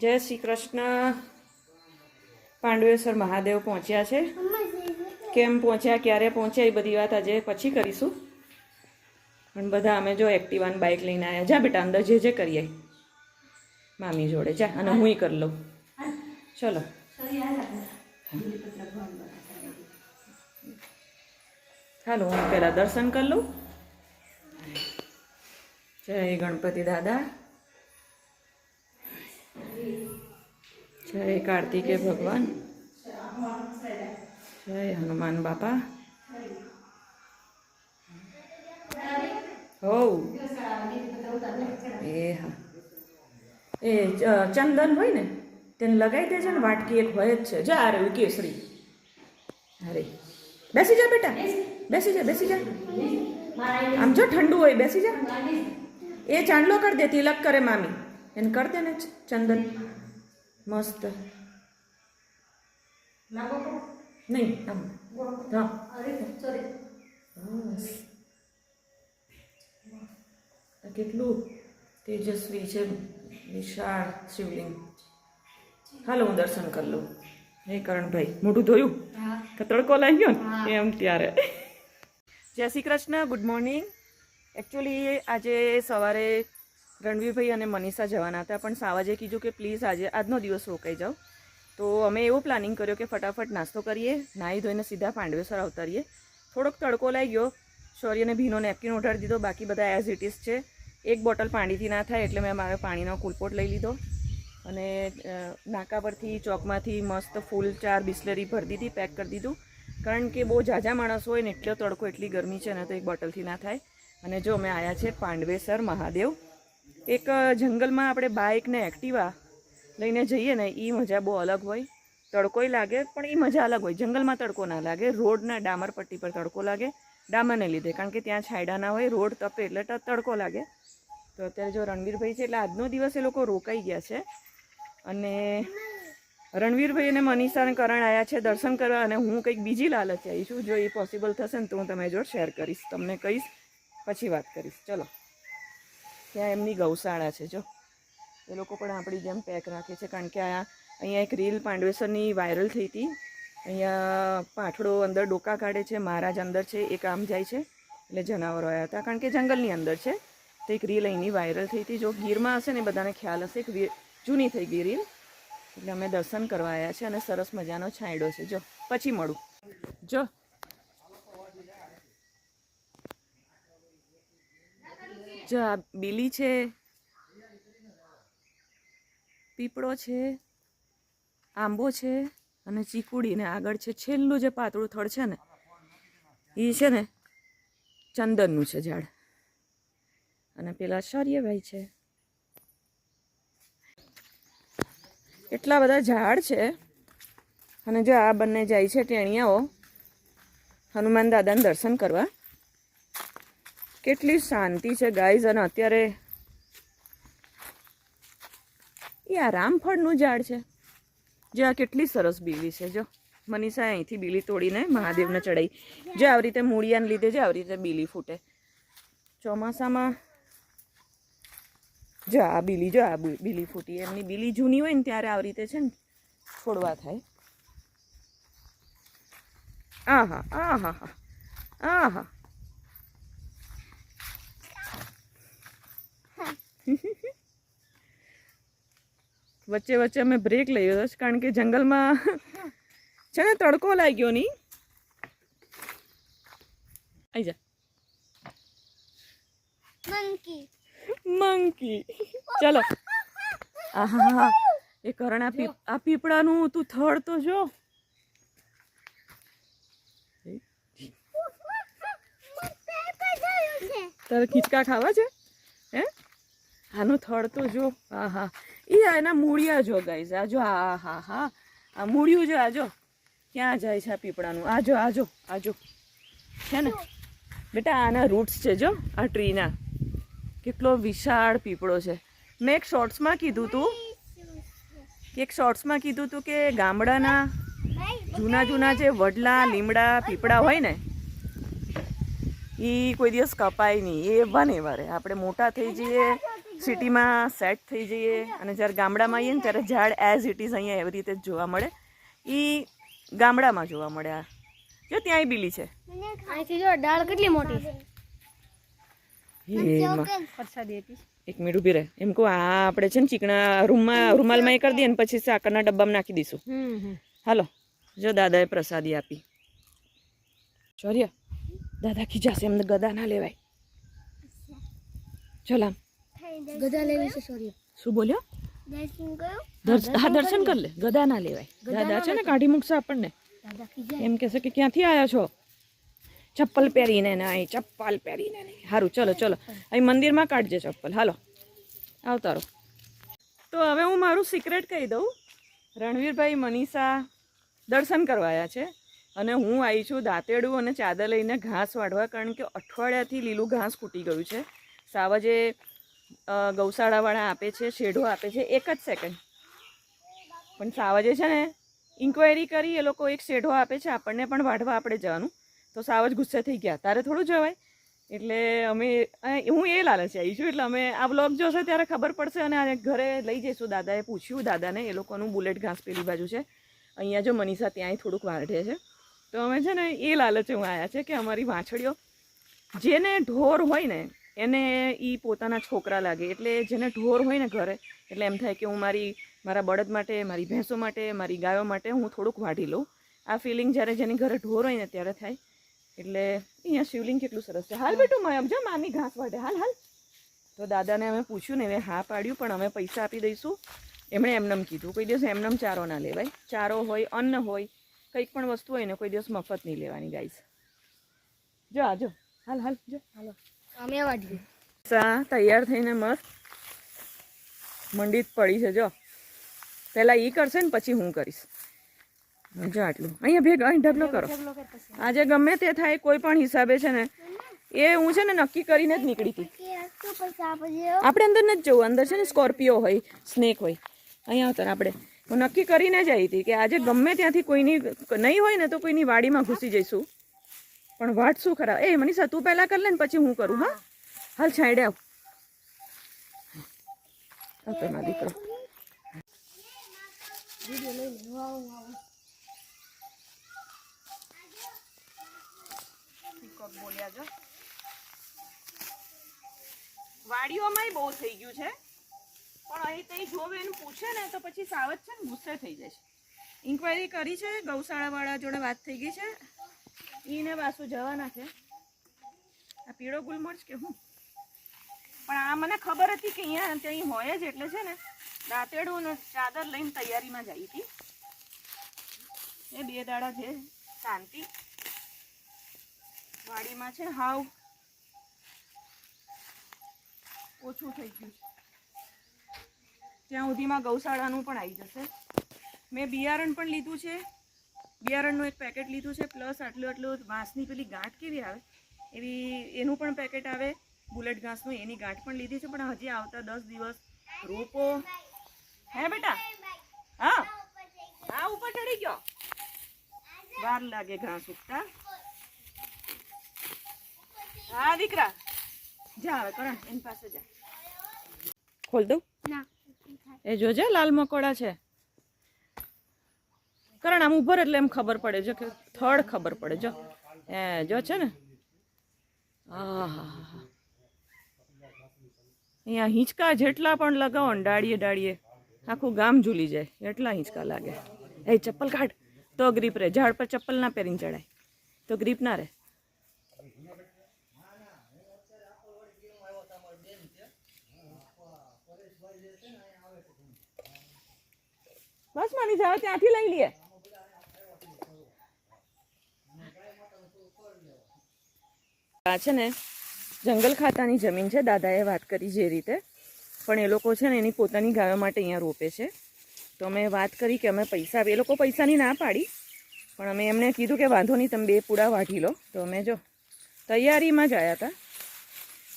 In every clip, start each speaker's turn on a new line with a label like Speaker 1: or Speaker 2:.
Speaker 1: જય શ્રી કૃષ્ણ. પાંડવેશ્વર મહાદેવ પહોંચ્યા છે. કેમ પહોંચ્યા, ક્યારે પહોંચ્યા, એ બધી વાત આજે પછી કરીશું. પણ બધા અમે જો એક્ટિવાન બાઇક લઈને આવ્યા જા બેટા, અંદર જે જે કરીએ. મામી જોડે, જા અને હું કરી લઉં. ચલો. ચાલો હું પહેલાં દર્શન કરી લઉં. જય ગણપતિ દાદા. જય કાર્તિકે ભગવાન. જય હનુમાન બાપા. હો એ હા. એ ચંદન હોય ને, તેને લગાવી દેજો ને, વાટકી એક હોય જ છે. જા રહ્યું કેસરી. અરે. બેસી જા, બેટા. બેસી જા બેસી જા. આમ જો ઠંડુ હોય, બેસી જા. એ ચાંદલો કરી દે, તિલક કરે મામી. એને કર દે ને ચંદન. મસ્ત. નહીં આમ. હા. કેટલું તેજસ્વી છે વિશાળ શિવલિંગ. હાલો હું દર્શન કરી લઉં. હે કરણભાઈ મોઢું ધોયું? કે તડકો લાગી ગયો ને એમ ત્યારે. Jai Shri Krishna good morning. Actually આજે સવારે રણવીરભાઈ અને મનીષા જવાના હતા, પણ સાવાજે કીધું કે પ્લીઝ આજે, આજનો દિવસ રોકાઈ જાઓ. તો અમે એવું પ્લાનિંગ કર્યો કે ફટાફટ નાસ્તો કરીએ, નાહી ધોઈને સીધા પાંડવેશ્વર અવતારીએ. થોડોક તડકો લઈ ગયો શૌર્યને ભીનો નેપકિન ઉઠાડી દીધો, બાકી બધા એઝ ઇટ ઇઝ છે. એક બોટલ પાણીથી ના થાય, એટલે મેં મારે પાણીનો કુલપોટ લઈ લીધો. અને નાકા પરથી, ચોકમાંથી મસ્ત ફૂલ ચાર બિસ્લરી ભરી દીધી પેક કરી દીધું. કારણ કે બહુ ઝાઝા માણસ હોય ને, એટલો તડકો, એટલી ગરમી છે ને, તો એક બોટલથી ના થાય. અને જો અમે આવ્યા છે પાંડવેસર મહાદેવ એક જંગલમાં આપણે બાઇક ને એક્ટિવા લઈને જઈએ ને એ મજા બહુ અલગ હોય. તડકોય લાગે, પણ એ મજા અલગ હોય. જંગલમાં તડકો ના લાગે, રોડના ડામર પટ્ટી પર તડકો લાગે, ડામરને લીધે, કારણ કે ત્યાં છાંયડા ના હોય, રોડ તપે એટલે તડકો લાગે. તો અત્યારે જો રણવીરભાઈ છે, એટલે આજનો દિવસ એ લોકો રોકાઈ ગયા છે. અને રણવીરભાઈ અને મનીષા અને કરણ આવ્યા છે દર્શન કરવા, અને હું કંઈક બીજી લાલચ આવી છું. જો એ પોસિબલ થશે ને, તો હું તમે જોડે શેર કરીશ, તમને કહીશ, પછી વાત કરીશ. ચલો. ત્યાં એમની ગૌશાળા છે, જો. એ લોકો પણ આપણી જેમ પેક રાખે છે, કારણ કે આ અહીંયા એક રીલ પાંડવેશ્વરની વાયરલ થઈ હતી. અહીંયા પાઠડો અંદર ડોકા કાઢે છે, મહારાજ અંદર છે, એક આમ જાય છે. એટલે જનાવરો આવ્યા હતા, કારણ કે જંગલની અંદર છે. તો એક રીલ અહીંની વાયરલ થઈ હતી, જો ગીરમાં હશે ને બધાને ખ્યાલ હશે, એક જૂની થઈ ગઈ રીલ. એટલે અમે દર્શન કરવા આવ્યા છે અને સરસ મજાનો છાંયડો છે, જો. પછી મળું. જો જો આ બીલી છે, પીપળો છે, આંબો છે અને ચીકુડી ને આગળ છે. છેલ્લું જે પાતળું થડ છે ને, એ છે ને ચંદનનું છે ઝાડ. અને પેલા શૌર્યભાઈ છે. એટલા બધા ઝાડ છે. અને જો આ બંને જાય છે ટેણિયાઓ, હનુમાન દાદાને દર્શન કરવા. કેટલી શાંતિ છે ગાઈઝ અને અત્યારે એ આ રામફળનું ઝાડ છે. જે આ કેટલી સરસ બીલી છે, જો. મનીષા અહીંથી બીલી તોડીને મહાદેવને ચડાઈ. જે આવી રીતે મૂળિયાને લીધે જે આવી રીતે બીલી ફૂટે. ચોમાસામાં જો આ બીલી, જો આ બીલી ફૂટી. એમની બીલી જૂની હોય ને ત્યારે આવી રીતે છે ને છોડવા થાય. આહા આહા આહા. વચ્ચે વચ્ચે અમે બ્રેક લઈ લીધો છે કારણ કે જંગલમાં છે ને તડકો લાગ્યો નહીં. આઈ જા.
Speaker 2: Monkey.
Speaker 1: મંકી ચલો. આહા એ કરણ આ પીપળાનું તું થડ તો જો. તારે ખીચકા ખાવા છે? હે? આનું થડ તો જો. હા હા. એ એના મૂળિયા જો ગાઈઝ આ જો, હા હા હા. આ મૂળિયું જો, આ જો. ક્યાં જાય છે આ પીપળાનું? આ જો આ જો આ જો. છે ને? બેટા, આના રૂટ્સ છે જો, આ ટ્રીના. કેટલો વિશાળ પીપળો છે. મેં એક શોર્ટ્સમાં કીધું તું. કે એક શોર્ટ્સમાં કીધું તું કે ગામડાના જૂના જૂના જે વડલા, લીમડા પીપળા હોય ને એ કોઈ દિવસ કપાય નહીં. એ બને વારે આપણે મોટા થઈ જઈએ સિટીમાં સેટ થઈ જઈએ અને જ્યારે ગામડામાં આવીએ ને ત્યારે ઝાડ એઝ ઇટ ઇઝ અહીંયા એવી રીતે જ જોવા મળે. એ ગામડામાં જોવા મળે આ. જો ત્યાંય બીલી છે.
Speaker 2: અહીંથી જો ડાળ કેટલી મોટી છે?
Speaker 1: એમાં એક મિનિટ ઊભી રહે. એમ કહું આ આપણે છે ને ચીકણા રૂમમાં રૂમાલમાં એ કરી દઈએ ને પછી સાકરના ડબ્બામાં નાખી દઈશું. હાલો જો દાદાએ પ્રસાદી આપી. ચોર્ય દાદા ખીજાશે એમને ગદા ના લેવાય. ચલ આમ
Speaker 2: ગધા લેવી છે સોરી
Speaker 1: શું બોલ્યો? હા દર્શન કર લે. ગદા ના લેવાય. દાદા છે ને કાઢી મૂકશે આપણને. એમ કહેશે કે ક્યાંથી આવ્યા છો? ચપ્પલ પહેરીને નહીં ચપ્પલ પહેરીને નહીં સારું ચલો ચલો. અહીં મંદિરમાં કાઢજે ચપ્પલ. હાલો. આવતારો તો હવે હું મારું સિક્રેટ કહી દઉં. રણવીરભાઈ મનીષા દર્શન કરવા આવ્યા છે. અને હું આવી છું દાંતેડું અને ચાદર લઈને ઘાસ વાઢવા કારણ કે અઠવાડિયાથી લીલું ઘાસ ખૂટી ગયું છે. સાવજે ગૌશાળાવાળા આપે છે, શેઢો આપે છે, એક જ સેકન્ડ પણ સાવજે છે ને ઇન્ક્વાયરી કરી, એ લોકો એક શેઢો આપે છે, આપણને પણ વાઢવા આપણે જવાનું. તો સાવજ ગુસ્સે થઈ ગયા. તારે થોડું જવાય. એટલે અમે હું એ લાલચ આવી છું. એટલે અમે આ બ્લોગ જોશે ત્યારે ખબર પડશે અને ઘરે લઈ જઈશું. દાદાએ પૂછ્યું, દાદાને એ લોકોનું બુલેટ ઘાસ પેલી બાજુ છે. અહીંયા જો મનીષા ત્યાંય થોડુંક વાઢે છે. તો અમે છે ને, એ લાલચે હું આવ્યા છે કે અમારી વાછડીઓ જેને ઢોર હોય ને એને એ પોતાના છોકરા લાગે. એટલે જેને ઢોર હોય ને ઘરે, એટલે એમ થાય કે હું મારી, મારા બળદ માટે, મારી ભેંસો માટે, મારી ગાયો માટે હું થોડુંક વાઢી લઉં. આ ફિલિંગ જ્યારે જેની ઘરે ઢોર હોય ને ત્યારે થાય. એટલે અહીંયા શિવલિંગ કેટલું સરસ છે. હાલ બેટું, મેં, જો મામી ઘાસ વાઢે. હાલ હાલ. તો દાદાને અમે પૂછ્યું ને હવે હા પાડ્યું, પણ અમે પૈસા આપી દઈશું. એમણે એમનેમ કીધું, કોઈ દિવસ એમનેમ ચારો ના લેવાય. ચારો હોય, અન્ન હોય, કંઈક પણ વસ્તુ હોય ને કોઈ દિવસ મફત નહીં લેવાની ગાઈસ જો આ, જો. હાલ હાલ, જો.
Speaker 2: હાલો. અમે
Speaker 1: તૈયાર થઈને મસ્ત મંડી પડી છે, જો. પહેલાં એ કરશે ને પછી હું કરીશ. જો આટલું. અહીંયા ભેગ, અહીં ઢગલો કરો. આજે ગમે તે થાય, કોઈ પણ હિસાબે છે ને, એ હું છે ને નક્કી કરીને જ નીકળી હતી. આપણે અંદર નથી જવું, અંદર છે ને સ્કોર્પિયો હોય, સ્નેક હોય. અહીંયા આવતા આપણે. હું નક્કી કરીને જ આવી હતી કે આજે ગમે ત્યાંથી કોઈની, નહીં હોય ને તો કોઈની વાડીમાં ઘૂસી જઈશું. પણ વાત શું ખરા? એ મનીષા, તું પહેલાં કર લે ને પછી હું કરું, હા? હાલ છાંયડે આવ. આવતો દીકરો બોલ્યા જો વાડીઓમાંય બહુ થઈ ગયું છે. પણ અહીં તઈ જોવે એનું પૂછે ને તો પછી સાવજ છે ને ગુસ્સે થઈ જાય છે ઇન્ક્વાયરી કરી છે, ગૌશાળાવાળા જોડે વાત થઈ ગઈ છે. ઈને પાછું જવાના છે. આ પીળો ગુલમર્ચ કે હું? પણ આ મને ખબર હતી કે અહીંયા ત્યાં હોય જ એટલે છે ને, દાંતેડું ને ચાદર લઈને તૈયારીમાં જઈ હતી. એ બે દાડા છે શાંતિ. વાડીમાં છે હાવ ઓછું થઈ ગયું ત્યાં સુધીમાં ગૌશાળાનું પણ આવી જશે. મેં બિયારણ પણ લીધું છે. બિયારણનું એક પેકેટ લીધું છે પ્લસ આટલું આટલું વાંસની પેલી ગાંઠ કેવી આવે? એવી એનું પણ પેકેટ આવે. બુલેટ ઘાસનું એની ગાંઠ પણ લીધી છે પણ હજી આવતા દસ દિવસ રોપો. હે બેટા? હા? હા ઉપર ચડી ગયો? વાર લાગે ઘાસ ઉગતા. હા દીકરા. જા હવે કરણ એની પાસે જા. ખોલ દઉં?
Speaker 2: ના.
Speaker 1: એ જોજે લાલ મકોડા છે. કરણ આમ ઉભર એટલે એમ ખબર પડે. જો કે થડ ખબર પડે. જો. એ, જો છે ને. આહાહા. અહીંયા હિંચકા જેટલા પણ લગાવો ને ડાળીએ ડાળીએ, આખું ગામ ઝૂલી જાય. એટલા હિંચકા લાગે. એ, ચપ્પલ કાઢ. તો ગ્રીપ રહે. ઝાડ પર ચપ્પલ ના પહેરીને ચડાય. તો ગ્રીપ ના રહે. બસ માની જાવ ત્યાંથી લઈ લઈએ આ છે ને જંગલ ખાતાની જમીન છે. દાદાએ વાત કરી જે રીતે. પણ એ લોકો છે ને એની પોતાની ગાયો માટે અહીંયા રોપે છે. તો અમે વાત કરી કે અમે પૈસા, એ લોકો પૈસાની ના પાડી. પણ અમે એમને કીધું કે વાંધો નહીં, તમે બે પૂડા વાઢી લો. તો અમે જો તૈયારીમાં જ આવ્યા હતા.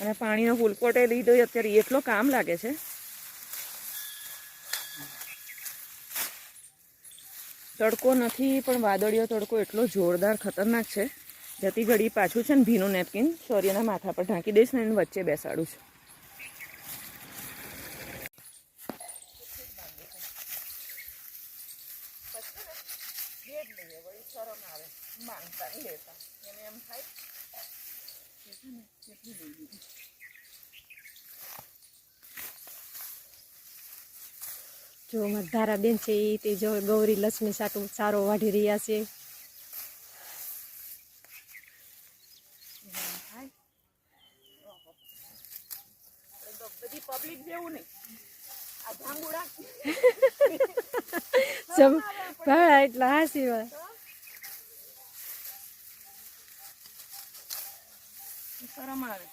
Speaker 1: અને પાણીનો ફૂલકોટે લીધો અત્યારે એટલો કામ લાગે છે. તડકો નથી, પણ વાદળીયો તડકો એટલો જોરદાર, ખતરનાક છે. જતી ઘડી પાછું છે ને ભીનું નેપકિન શૌર્યના માથા પર ઢાંકી દઈશ ને એને વચ્ચે બેસાડું છું. જો
Speaker 3: મારા બેન છે તે જો ગૌરી લક્ષ્મી સાટું સારો વાઢી રહ્યા છે.
Speaker 1: બધી પબ્લિક જેવું નહીં. આ જાંબુડા
Speaker 3: જમ ભાડા એટલા હાસી વાત
Speaker 1: શરમ આવે.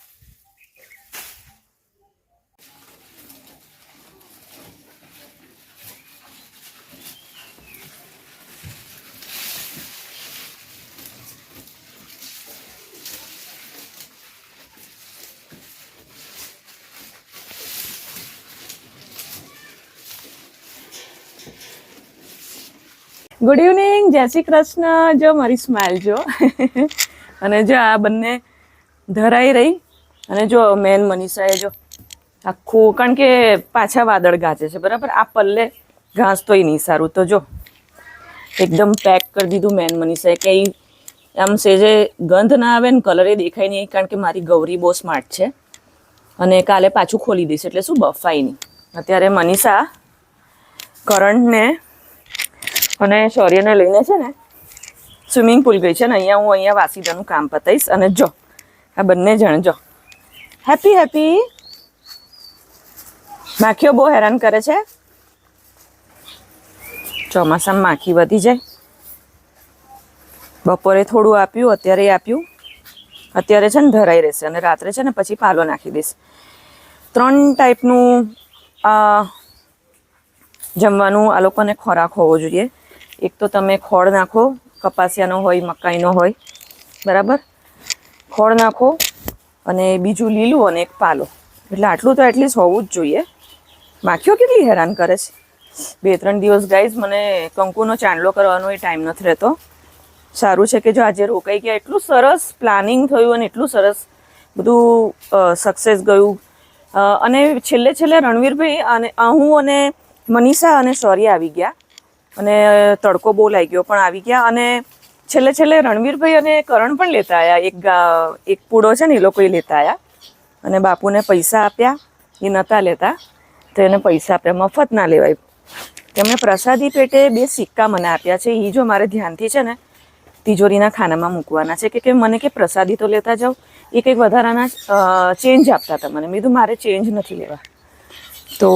Speaker 1: ગુડ ઇવનિંગ જય શ્રી કૃષ્ણ. જો મારી સ્માઇલ જો. અને જો આ બંને ધરાઈ રહી. અને જો મેન મનીષાએ જો આખું, કારણ કે પાછા વાદળ ગાજે છે, બરાબર? આ પલ્લે ઘાસ તોય નહીં સારું. તો જો, એકદમ પેક કરી દીધું મેન મનીષાએ. કે આમ સેજે ગંધ ના આવે ને કલરે દેખાય નહીં, કારણ કે મારી ગૌરી બહુ સ્માર્ટ છે. અને કાલે પાછું ખોલી દઈશ, એટલે શું બફાય નહીં. અત્યારે મનીષા કરંટને અને શૌર્યને લઈને છે ને સ્વિમિંગ પુલ ગઈ છે ને, અહીંયા હું અહીંયા વાસીદાનું કામ પતાવીશ અને જો, આ બંને જણ જો. હેપી હેપી માખીઓ બહુ હેરાન કરે છે. ચોમાસામાં માખી વધી જાય. બપોરે થોડું આપ્યું, અત્યારે આપ્યું. અત્યારે છે ને ધરાઈ રહેશે અને રાત્રે છે ને પછી પાલો નાખી દઈશ. ત્રણ ટાઈપનું જમવાનું, આ લોકોને ખોરાક હોવો જોઈએ. એક તો તમે ખોળ નાખો, કપાસિયાનો હોય, મકાઈનો હોય, બરાબર? ખોળ નાખો અને બીજું લીલું અને એક પાલો. એટલે આટલું તો એટલીસ્ટ હોવું જ જોઈએ. માખીઓ કેટલી હેરાન કરે છે? બે, ત્રણ દિવસ ગાઈઝ મને કંકુનો ચાંદલો કરવાનો એ ટાઈમ નથી રહેતો. સારું છે કે જો આજે રોકાઈ ગયા. એટલું સરસ પ્લાનિંગ થયું અને એટલું સરસ બધું સક્સેસ ગયું. અને છેલ્લે છેલ્લે રણવીરભાઈ અને હું અને મનીષા અને શૌર્ય આવી ગયા. અને તડકો બહુ લાગ્યો પણ આવી ગયા. અને છેલ્લે છેલ્લે રણવીરભાઈ અને કરણ પણ લેતા આવ્યા એક એક પૂડો છે ને, એ લોકોએ લેતા આવ્યા અને બાપુને પૈસા આપ્યા. એ નહોતા લેતા. તો એને પૈસા આપ્યા. મફત ના લેવાય. તેમણે પ્રસાદી પેટે બે સિક્કા મને આપ્યા છે. એ જો મારે ધ્યાનથી છે ને, તિજોરીના ખાનામાં મૂકવાના છે. કે કે મને કે પ્રસાદી તો લેતા જાઓ. એ કંઈક વધારાના ચેન્જ આપતા હતા મને. મેં મારે ચેન્જ નથી લેવા. તો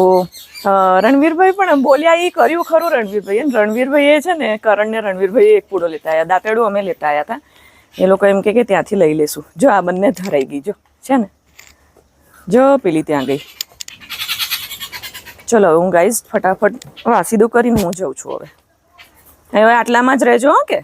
Speaker 1: રણવીરભાઈ પણ બોલ્યા એ કર્યું ખરું રણવીરભાઈ રણવીરભાઈએ છે ને, કરણને રણવીરભાઈએ એક પૂડો લેતા આવ્યા દાંતેડું અમે લેતા આવ્યા હતા એ લોકો એમ કે ત્યાંથી લઈ લેશું. જો આ બંને ધરાઈ ગઈ, જો. છે ને? જો પેલી ત્યાં ગઈ. ચલો, હું ગાઈશ ફટાફટ વાસીદું કરીને હું જઉં છું હવે. હવે આટલામાં જ રહેજો હો કે?